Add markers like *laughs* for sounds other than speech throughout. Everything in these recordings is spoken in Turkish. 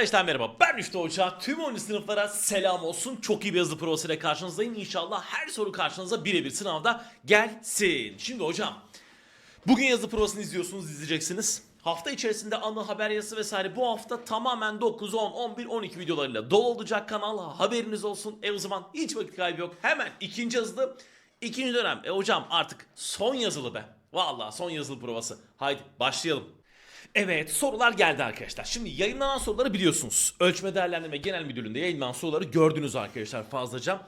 Arkadaşlar merhaba ben Rüştü Hoca. Tüm 10. sınıflara selam olsun. Çok iyi bir yazılı provası ile karşınızdayım. İnşallah her soru karşınıza birebir sınavda gelsin. Şimdi hocam bugün yazılı provasını izliyorsunuz izleyeceksiniz. Hafta içerisinde anı haber yazısı vesaire bu hafta tamamen 9, 10, 11, 12 videolarıyla dolu olacak kanal. Haberiniz olsun. E o zaman hiç vakit kaybı yok. Hemen ikinci yazılı ikinci dönem. E hocam artık son yazılı be. Vallahi son yazılı provası. Haydi başlayalım. Evet sorular geldi arkadaşlar. Şimdi yayınlanan soruları biliyorsunuz. Ölçme Değerlendirme Genel Müdürlüğü'nde yayınlanan soruları gördünüz arkadaşlar fazlaca.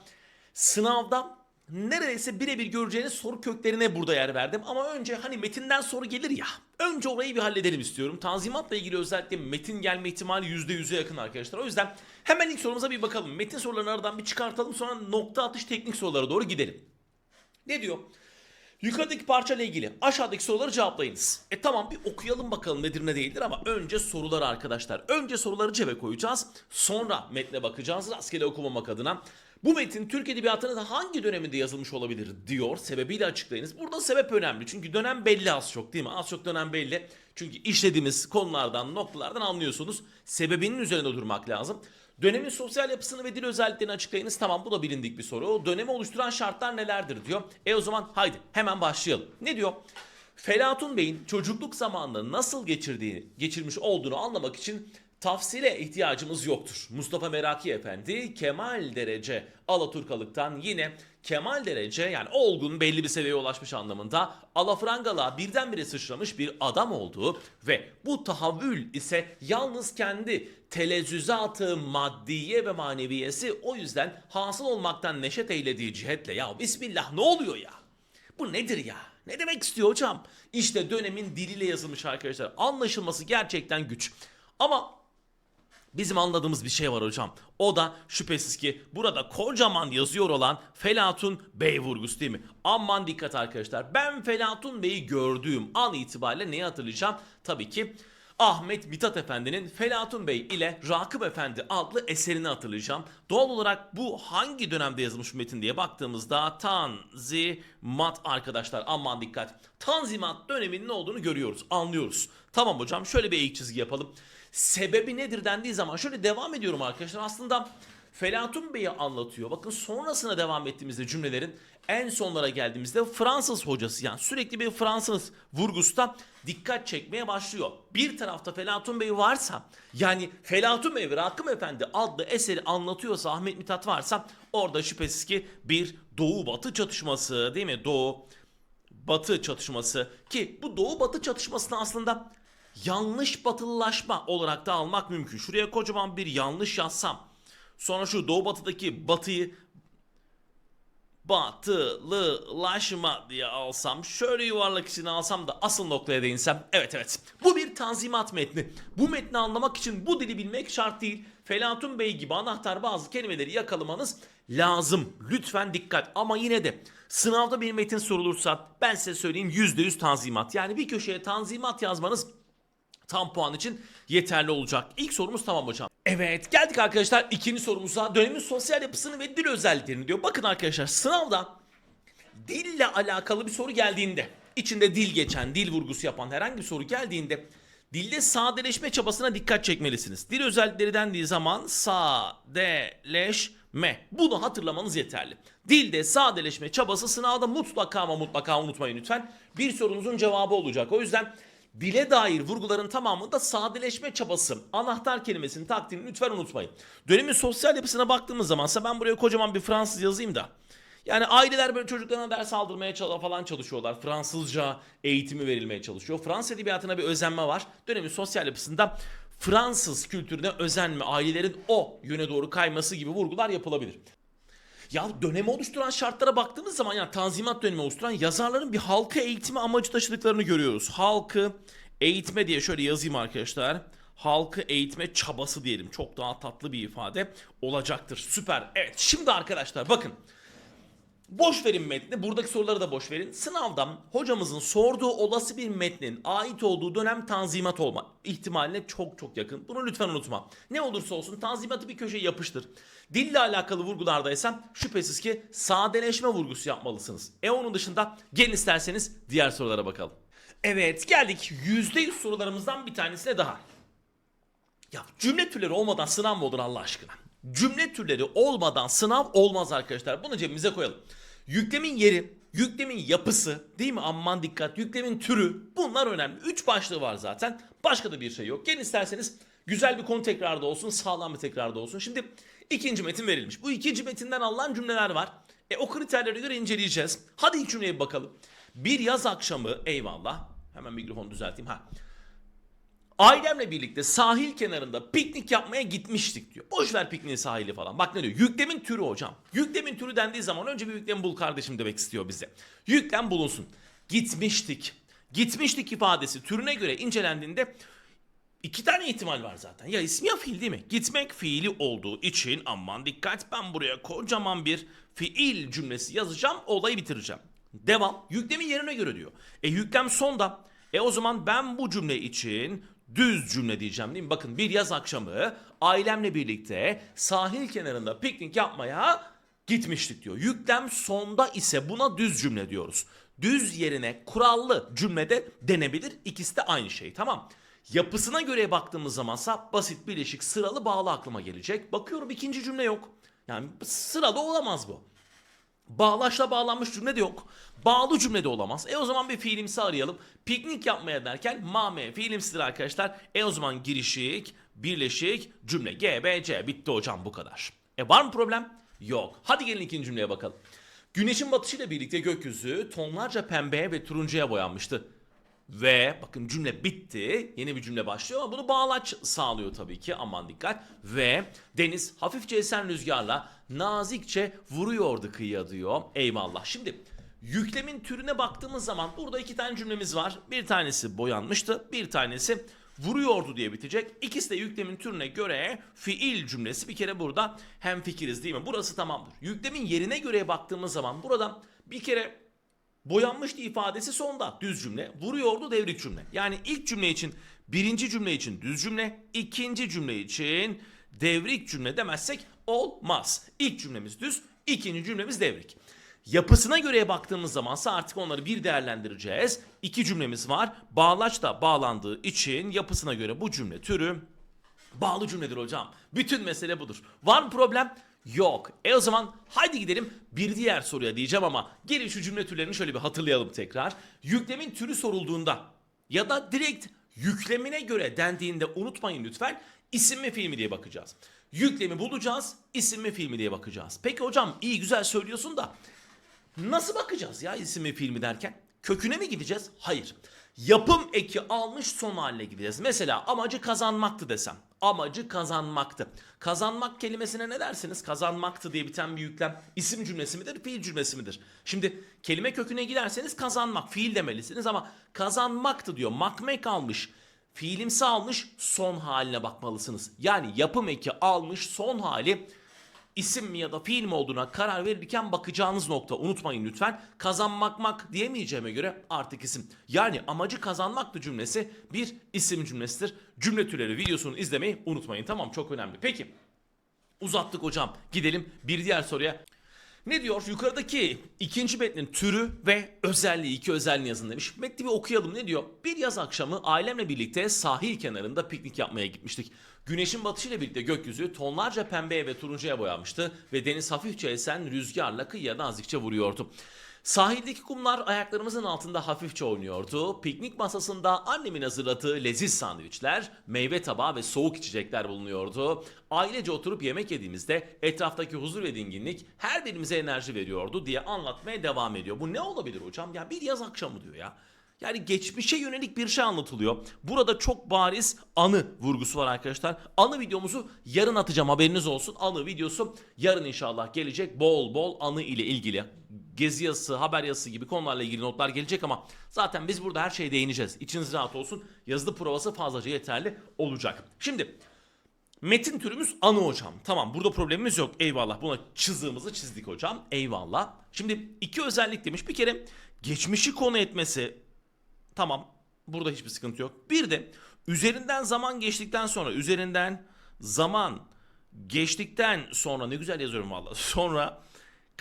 Sınavda neredeyse birebir göreceğiniz soru köklerine burada yer verdim. Ama önce hani metinden soru gelir ya. Önce orayı bir halledelim istiyorum. Tanzimatla ilgili özellikle metin gelme ihtimali %100'e yakın arkadaşlar. O yüzden hemen ilk sorumuza bir bakalım. Metin sorularını aradan bir çıkartalım sonra nokta atış teknik sorulara doğru gidelim. Ne diyor? Yukarıdaki parçayla ilgili aşağıdaki soruları cevaplayınız. E tamam bir okuyalım bakalım nedir ne değildir ama önce sorular arkadaşlar. Önce soruları cebe koyacağız. Sonra metne bakacağız rastgele okumamak adına. Bu metin Türk Edebiyatı'nın hangi döneminde yazılmış olabilir diyor. Sebebiyle açıklayınız. Burada sebep önemli. Çünkü dönem belli az çok değil mi? Az çok dönem belli. Çünkü işlediğimiz konulardan, noktalardan anlıyorsunuz. Sebebinin üzerinde durmak lazım. Dönemin sosyal yapısını ve dil özelliklerini açıklayınız. Tamam bu da bilindik bir soru. Dönemi oluşturan şartlar nelerdir diyor. E o zaman haydi hemen başlayalım. Ne diyor? Felatun Bey'in çocukluk zamanını nasıl geçirdiğini, geçirmiş olduğunu anlamak için tafsile ihtiyacımız yoktur. Mustafa Meraki Efendi Kemal derece Alaturkalıktan yine Kemal derece yani olgun belli bir seviyeye ulaşmış anlamında alafrangalığa birdenbire sıçramış bir adam olduğu ve bu tahavvül ise yalnız kendi telezzüzatı maddiye ve maneviyesi o yüzden hasıl olmaktan neşet eylediği cihetle ya bismillah ne oluyor ya? Bu nedir ya? Ne demek istiyor hocam? İşte dönemin diliyle yazılmış arkadaşlar. Anlaşılması gerçekten güç. Ama bizim anladığımız bir şey var hocam. O da şüphesiz ki burada kocaman yazıyor olan Felatun Bey vurgusu değil mi? Aman dikkat arkadaşlar. Ben Felatun Bey'i gördüğüm an itibariyle neyi hatırlayacağım? Tabii ki Ahmet Mithat Efendi'nin Felatun Bey ile Rakip Efendi adlı eserini hatırlayacağım. Doğal olarak bu hangi dönemde yazılmış metin diye baktığımızda Tanzimat arkadaşlar aman dikkat. Tanzimat döneminin ne olduğunu görüyoruz, anlıyoruz. Tamam hocam şöyle bir eğik çizgi yapalım. Sebebi nedir dendiği zaman şöyle devam ediyorum arkadaşlar. Aslında Felatun Bey'i anlatıyor. Bakın sonrasına devam ettiğimizde cümlelerin en sonlara geldiğimizde Fransız hocası yani sürekli bir Fransız vurgusta dikkat çekmeye başlıyor. Bir tarafta Felatun Bey varsa yani Felatun Bey ve Rakım Efendi adlı eseri anlatıyorsa Ahmet Mithat varsa orada şüphesiz ki bir doğu batı çatışması değil mi? Doğu batı çatışması ki bu doğu batı çatışmasını aslında yanlış batılılaşma olarak da almak mümkün. Şuraya kocaman bir yanlış yazsam sonra şu doğu batıdaki batıyı batılılaşma diye alsam şöyle yuvarlak içine alsam da asıl noktaya değinsem evet evet. Bu bir tanzimat metni. Bu metni anlamak için bu dili bilmek şart değil. Felatun Bey gibi anahtar bazı kelimeleri yakalamanız lazım. Lütfen dikkat. Ama yine de sınavda bir metin sorulursa ben size söyleyeyim %100 tanzimat. Yani bir köşeye tanzimat yazmanız tam puan için yeterli olacak. İlk sorumuz tamam hocam. Evet geldik arkadaşlar ikinci sorumuza. Dönemin sosyal yapısını ve dil özelliklerini diyor. Bakın arkadaşlar sınavda dille alakalı bir soru geldiğinde içinde dil geçen, dil vurgusu yapan herhangi bir soru geldiğinde dilde sadeleşme çabasına dikkat çekmelisiniz. Dil özellikleri dendiği zaman sadeleşme. Bunu hatırlamanız yeterli. Dilde sadeleşme çabası sınavda mutlaka ama mutlaka unutmayın lütfen. Bir sorunuzun cevabı olacak. O yüzden dile dair vurguların tamamında sadeleşme çabası. Anahtar kelimesinin taktiğini lütfen unutmayın. Dönemin sosyal yapısına baktığımız zamansa ben buraya kocaman bir Fransız yazayım da. Yani aileler böyle çocuklarına ders aldırmaya falan çalışıyorlar. Fransızca eğitimi verilmeye çalışıyor. Fransız edebiyatına bir özenme var. Dönemin sosyal yapısında Fransız kültürüne özenme, ailelerin o yöne doğru kayması gibi vurgular yapılabilir. Ya dönemi oluşturan şartlara baktığımız zaman yani tanzimat dönemi oluşturan yazarların bir halkı eğitimi amacı taşıdıklarını görüyoruz. Halkı eğitme diye şöyle yazayım arkadaşlar. Halkı eğitme çabası diyelim. Çok daha tatlı bir ifade olacaktır. Süper. Evet şimdi arkadaşlar bakın. Boş verin metni. Buradaki soruları da boş verin. Sınavdan hocamızın sorduğu olası bir metnin ait olduğu dönem tanzimat olma ihtimaline çok çok yakın. Bunu lütfen unutma. Ne olursa olsun tanzimatı bir köşeye yapıştır. Dille alakalı vurgulardaysan şüphesiz ki sadeleşme vurgusu yapmalısınız. E onun dışında gelin isterseniz diğer sorulara bakalım. Evet geldik %100 sorularımızdan bir tanesine daha. Ya cümle türleri olmadan sınav mı olur Allah aşkına? Cümle türleri olmadan sınav olmaz arkadaşlar. Bunu cebimize koyalım. Yüklemin yeri, yüklemin yapısı, değil mi? Aman dikkat. Yüklemin türü. Bunlar önemli. Üç başlığı var zaten. Başka da bir şey yok. Gelin isterseniz güzel bir konu tekrarda olsun, sağlam bir tekrarda olsun. Şimdi ikinci metin verilmiş. Bu ikinci metinden alınan cümleler var. E o kriterlere göre inceleyeceğiz. Hadi ilk cümleye bakalım. Bir yaz akşamı eyvallah. Hemen mikrofonu düzelteyim. Ha. Ailemle birlikte sahil kenarında piknik yapmaya gitmiştik diyor. Boş ver pikniği sahili falan. Bak ne diyor? Yüklemin türü hocam. Yüklemin türü dendiği zaman önce bir yüklem bul kardeşim demek istiyor bize. Yüklem bulunsun. Gitmiştik. Gitmiştik ifadesi türüne göre incelendiğinde iki tane ihtimal var zaten. Ya isim ya fiil değil mi? Gitmek fiili olduğu için aman dikkat ben buraya kocaman bir fiil cümlesi yazacağım olayı bitireceğim. Devam. Yüklemin yerine göre diyor. E yüklem sonda. E o zaman ben bu cümle için düz cümle diyeceğim değil mi? Bakın bir yaz akşamı ailemle birlikte sahil kenarında piknik yapmaya gitmiştik diyor. Yüklem sonda ise buna düz cümle diyoruz. Düz yerine kurallı cümlede denebilir. İkisi de aynı şey tamam. Yapısına göre baktığımız zamansa basit birleşik sıralı bağlı aklıma gelecek. Bakıyorum ikinci cümle yok. Yani sırada olamaz bu. Bağlaçla bağlanmış cümle de yok. Bağlı cümle de olamaz. E o zaman bir fiilimsi arayalım. Piknik yapmaya derken mame fiilimsidir arkadaşlar. E o zaman girişik, birleşik, cümle. G, B, C. Bitti hocam bu kadar. E var mı problem? Yok. Hadi gelin ikinci cümleye bakalım. Güneşin batışıyla birlikte gökyüzü tonlarca pembeye ve turuncuya boyanmıştı. Ve bakın cümle bitti. Yeni bir cümle başlıyor ama bunu bağlaç sağlıyor tabii ki. Aman dikkat. Ve deniz hafifçe esen rüzgarla nazikçe vuruyordu kıyıya diyor. Eyvallah. Şimdi yüklemin türüne baktığımız zaman burada iki tane cümlemiz var. Bir tanesi boyanmıştı. Bir tanesi vuruyordu diye bitecek. İkisi de yüklemin türüne göre fiil cümlesi bir kere burada hem fikiriz değil mi? Burası tamamdır. Yüklemin yerine göre baktığımız zaman burada bir kere Boyanmıştı ifadesi sonda düz cümle. Vuruyordu devrik cümle. Yani ilk cümle için birinci cümle için düz cümle. ikinci cümle için devrik cümle demezsek olmaz. İlk cümlemiz düz, ikinci cümlemiz devrik. Yapısına göre baktığımız zamansa artık onları bir değerlendireceğiz. İki cümlemiz var. Bağlaç da bağlandığı için yapısına göre bu cümle türü bağlı cümledir hocam. Bütün mesele budur. Var mı problem? Yok. E o zaman haydi gidelim bir diğer soruya diyeceğim ama gelin şu cümle türlerini şöyle bir hatırlayalım tekrar. Yüklemin türü sorulduğunda ya da direkt yüklemine göre dendiğinde unutmayın lütfen isim mi fiil mi diye bakacağız. Yüklemi bulacağız, isim mi fiil mi diye bakacağız. Peki hocam iyi güzel söylüyorsun da nasıl bakacağız ya isim mi fiil mi derken? Köküne mi gideceğiz? Hayır. Yapım eki almış son haline gideceğiz. Mesela amacı kazanmaktı desem. Amacı kazanmaktı. Kazanmak kelimesine ne dersiniz? Kazanmaktı diye biten bir yüklem isim cümlesi midir, fiil cümlesi midir? Şimdi kelime köküne giderseniz kazanmak, fiil demelisiniz ama kazanmaktı diyor. Makmek almış. Fiilimsi almış son haline bakmalısınız. Yani yapım eki almış son hali isim mi ya da fiil mi olduğuna karar verirken bakacağınız nokta unutmayın lütfen. Kazanmakmak diyemeyeceğime göre artık isim. Yani amacı kazanmaktı cümlesi bir isim cümlesidir. Cümle türleri videosunu izlemeyi unutmayın tamam çok önemli. Peki uzattık hocam gidelim bir diğer soruya. Ne diyor? Yukarıdaki ikinci metnin türü ve özelliği, iki özelliğini yazın demiş. Metni bir okuyalım ne diyor? Bir yaz akşamı ailemle birlikte sahil kenarında piknik yapmaya gitmiştik. Güneşin batışıyla birlikte gökyüzü tonlarca pembeye ve turuncuya boyanmıştı ve deniz hafifçe esen rüzgarla kıyıya nazikçe vuruyordu. Sahildeki kumlar ayaklarımızın altında hafifçe oynuyordu. Piknik masasında annemin hazırladığı leziz sandviçler, meyve tabağı ve soğuk içecekler bulunuyordu. Ailece oturup yemek yediğimizde etraftaki huzur ve dinginlik her birimize enerji veriyordu diye anlatmaya devam ediyor. Bu ne olabilir hocam? Ya bir yaz akşamı diyor ya. Yani geçmişe yönelik bir şey anlatılıyor. Burada çok bariz anı vurgusu var arkadaşlar. Anı videomuzu yarın atacağım haberiniz olsun. Anı videosu yarın inşallah gelecek. Bol bol anı ile ilgili gezi yazısı, haber yazısı gibi konularla ilgili notlar gelecek ama zaten biz burada her şeye değineceğiz. İçiniz rahat olsun. Yazılı provası fazlaca yeterli olacak. Şimdi metin türümüz anı hocam. Tamam burada problemimiz yok. Eyvallah. Buna çizığımızı çizdik hocam. Eyvallah. Şimdi iki özellik demiş. Bir kere geçmişi konu etmesi Tamam. Burada hiçbir sıkıntı yok. Bir de üzerinden zaman geçtikten sonra üzerinden zaman geçtikten sonra ne güzel yazıyorum valla. *laughs* Sonra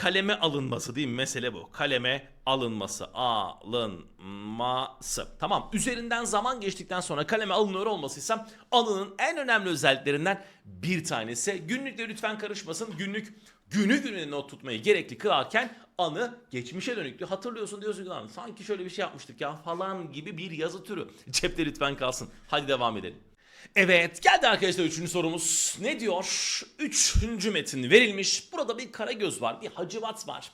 kaleme alınması değil mi? Mesele bu. Kaleme alınması. Alınması. Tamam. Üzerinden zaman geçtikten sonra kaleme alınıyor olmasıysa anının en önemli özelliklerinden bir tanesi. Günlükle lütfen karışmasın. Günlük günü gününe not tutmayı gerekli kılarken anı geçmişe dönüklü hatırlıyorsun diyorsun ki "Lan sanki şöyle bir şey yapmıştık ya falan gibi bir yazı türü. Cepte lütfen kalsın. Hadi devam edelim. Evet geldi arkadaşlar üçüncü sorumuz. Ne diyor? Üçüncü metin verilmiş. Burada bir karagöz var, bir hacivat var.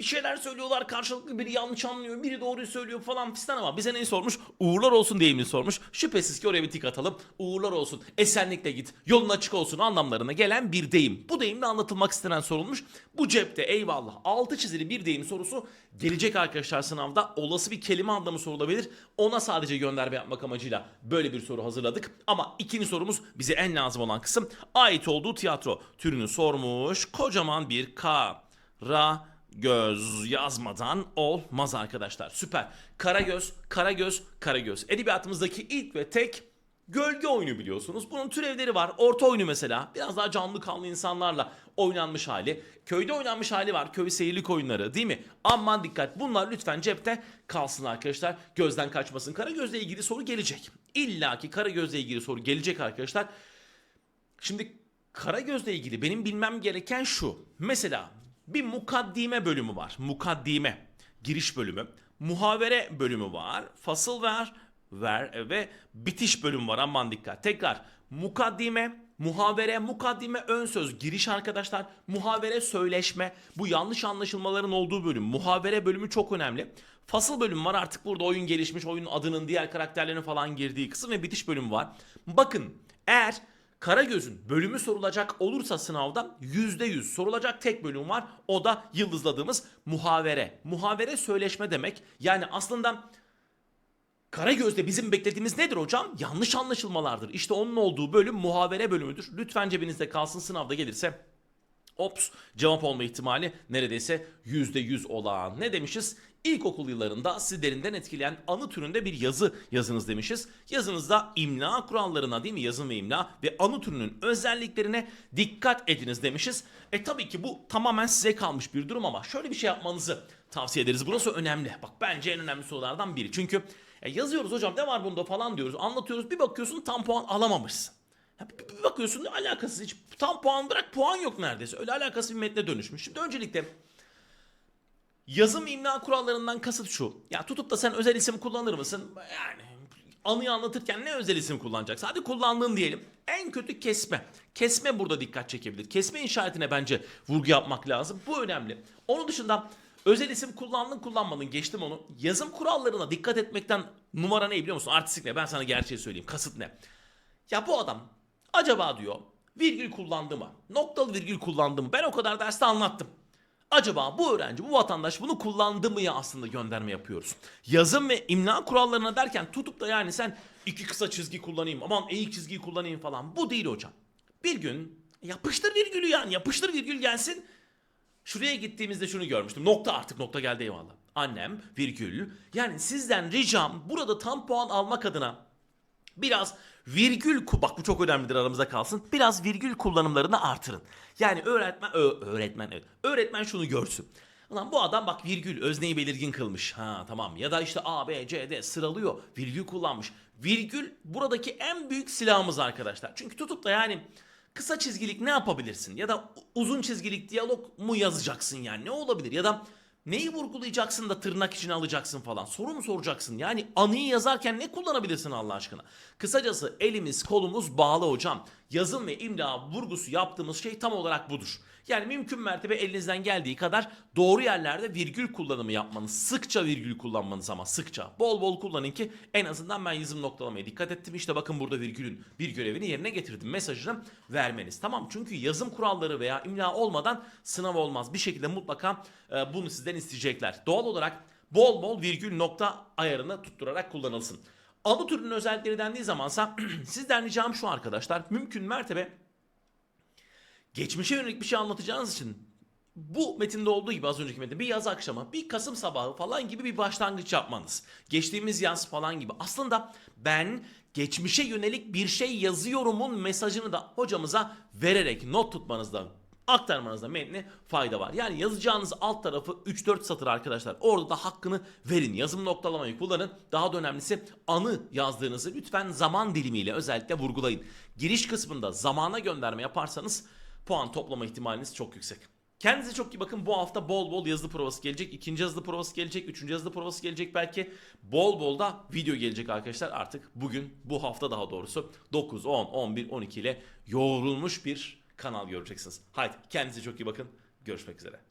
Bir şeyler söylüyorlar karşılıklı biri yanlış anlıyor, biri doğruyu söylüyor falan fistan ama bize neyi sormuş? Uğurlar olsun deyimini sormuş. Şüphesiz ki oraya bir tik atalım. Uğurlar olsun, esenlikle git, yolun açık olsun anlamlarına gelen bir deyim. Bu deyimle anlatılmak istenen sorulmuş. Bu cepte eyvallah altı çizili bir deyim sorusu gelecek arkadaşlar sınavda olası bir kelime anlamı sorulabilir. Ona sadece gönderme yapmak amacıyla böyle bir soru hazırladık. Ama ikinci sorumuz bize en lazım olan kısım ait olduğu tiyatro türünü sormuş. Kocaman bir K, Ra, göz yazmadan olmaz arkadaşlar. Süper. Karagöz, Karagöz, Karagöz. Edebiyatımızdaki ilk ve tek gölge oyunu biliyorsunuz. Bunun türevleri var. Orta oyunu mesela. Biraz daha canlı kanlı insanlarla oynanmış hali. Köyde oynanmış hali var. Köy seyirlik oyunları değil mi? Aman dikkat. Bunlar lütfen cepte kalsın arkadaşlar. Gözden kaçmasın. Karagöz'le ilgili soru gelecek. İlla ki Karagöz'le ilgili soru gelecek arkadaşlar. Şimdi Karagöz'le ilgili benim bilmem gereken şu. Mesela bir mukaddime bölümü var. Mukaddime. Giriş bölümü. Muhavere bölümü var. Fasıl ver, ver ve bitiş bölümü var. Aman dikkat. Tekrar. Mukaddime, muhavere, mukaddime ön söz giriş arkadaşlar. Muhavere söyleşme. Bu yanlış anlaşılmaların olduğu bölüm. Muhavere bölümü çok önemli. Fasıl bölümü var artık burada oyun gelişmiş. Oyunun adının diğer karakterlerin falan girdiği kısım ve bitiş bölümü var. Bakın eğer Karagöz'ün bölümü sorulacak olursa sınavda %100 sorulacak tek bölüm var. O da yıldızladığımız muhavere. Muhavere söyleşme demek. Yani aslında Karagöz'de bizim beklediğimiz nedir hocam? Yanlış anlaşılmalardır. İşte onun olduğu bölüm muhavere bölümüdür. Lütfen cebinizde kalsın sınavda gelirse Ops cevap olma ihtimali neredeyse %100 olan. Ne demişiz? İlkokul yıllarında sizi derinden etkileyen anı türünde bir yazı yazınız demişiz. Yazınızda imla kurallarına değil mi yazın ve imla ve anı türünün özelliklerine dikkat ediniz demişiz. E tabii ki bu tamamen size kalmış bir durum ama şöyle bir şey yapmanızı tavsiye ederiz. Burası önemli. Bak bence en önemli sorulardan biri. Çünkü e, yazıyoruz hocam ne var bunda falan diyoruz anlatıyoruz bir bakıyorsun tam puan alamamışsın. Bir bakıyorsun ne alakasız hiç tam puan bırak puan yok neredeyse. Öyle alakasız bir metne dönüşmüş. Şimdi öncelikle yazım imla kurallarından kasıt şu. Ya tutup da sen özel isim kullanır mısın? Yani anıyı anlatırken ne özel isim kullanacaksın? Hadi kullandığın diyelim. En kötü kesme. Kesme burada dikkat çekebilir. Kesme işaretine bence vurgu yapmak lazım. Bu önemli. Onun dışında özel isim kullandın kullanmadın geçtim onu. Yazım kurallarına dikkat etmekten numara ne biliyor musun? Artistik ne? Ben sana gerçeği söyleyeyim. Kasıt ne? Ya bu adam acaba diyor virgül kullandı mı? Noktalı virgül kullandı mı? Ben o kadar derste anlattım. Acaba bu öğrenci, bu vatandaş bunu kullandı mı ya aslında gönderme yapıyoruz. Yazım ve imla kurallarına derken tutup da yani sen iki kısa çizgi kullanayım, aman eğik çizgiyi kullanayım falan. Bu değil hocam. Bir gün yapıştır virgülü yani yapıştır virgül gelsin. Şuraya gittiğimizde şunu görmüştüm. Nokta artık nokta geldi eyvallah. Annem virgül. Yani sizden ricam burada tam puan almak adına biraz virgül bak bu çok önemlidir aramızda kalsın. Biraz virgül kullanımlarını artırın. Yani öğretmen ö- öğretmen evet. Öğretmen şunu görsün. Ulan bu adam bak virgül özneyi belirgin kılmış. Ha tamam ya da işte A, B, C, D sıralıyor. Virgül kullanmış. Virgül buradaki en büyük silahımız arkadaşlar. Çünkü tutup da yani kısa çizgilik ne yapabilirsin? Ya da uzun çizgilik diyalog mu yazacaksın yani? Ne olabilir? Ya da Neyi vurgulayacaksın da tırnak içine alacaksın falan. Soru mu soracaksın? Yani anıyı yazarken ne kullanabilirsin Allah aşkına? Kısacası elimiz kolumuz bağlı hocam. Yazım ve imla vurgusu yaptığımız şey tam olarak budur. Yani mümkün mertebe elinizden geldiği kadar doğru yerlerde virgül kullanımı yapmanız. Sıkça virgül kullanmanız ama sıkça. Bol bol kullanın ki en azından ben yazım noktalamaya dikkat ettim. İşte bakın burada virgülün bir görevini yerine getirdim mesajını vermeniz. Tamam çünkü yazım kuralları veya imla olmadan sınav olmaz. Bir şekilde mutlaka e, bunu sizden isteyecekler. Doğal olarak bol bol virgül nokta ayarını tutturarak kullanılsın. Adı türünün özellikleri dendiği zamansa *clears throat* sizden ricam şu arkadaşlar. Mümkün mertebe geçmişe yönelik bir şey anlatacağınız için bu metinde olduğu gibi az önceki metinde bir yaz akşamı, bir Kasım sabahı falan gibi bir başlangıç yapmanız. Geçtiğimiz yaz falan gibi. Aslında ben geçmişe yönelik bir şey yazıyorumun mesajını da hocamıza vererek not tutmanızda aktarmanızda metni fayda var. Yani yazacağınız alt tarafı 3-4 satır arkadaşlar. Orada da hakkını verin. Yazım noktalamayı kullanın. Daha da önemlisi anı yazdığınızı lütfen zaman dilimiyle özellikle vurgulayın. Giriş kısmında zamana gönderme yaparsanız puan toplama ihtimaliniz çok yüksek. Kendinize çok iyi bakın. Bu hafta bol bol yazılı provası gelecek. ikinci yazılı provası gelecek. Üçüncü yazılı provası gelecek belki. Bol bol da video gelecek arkadaşlar. Artık bugün, bu hafta daha doğrusu 9, 10, 11, 12 ile yoğrulmuş bir kanal göreceksiniz. Haydi kendinize çok iyi bakın. Görüşmek üzere.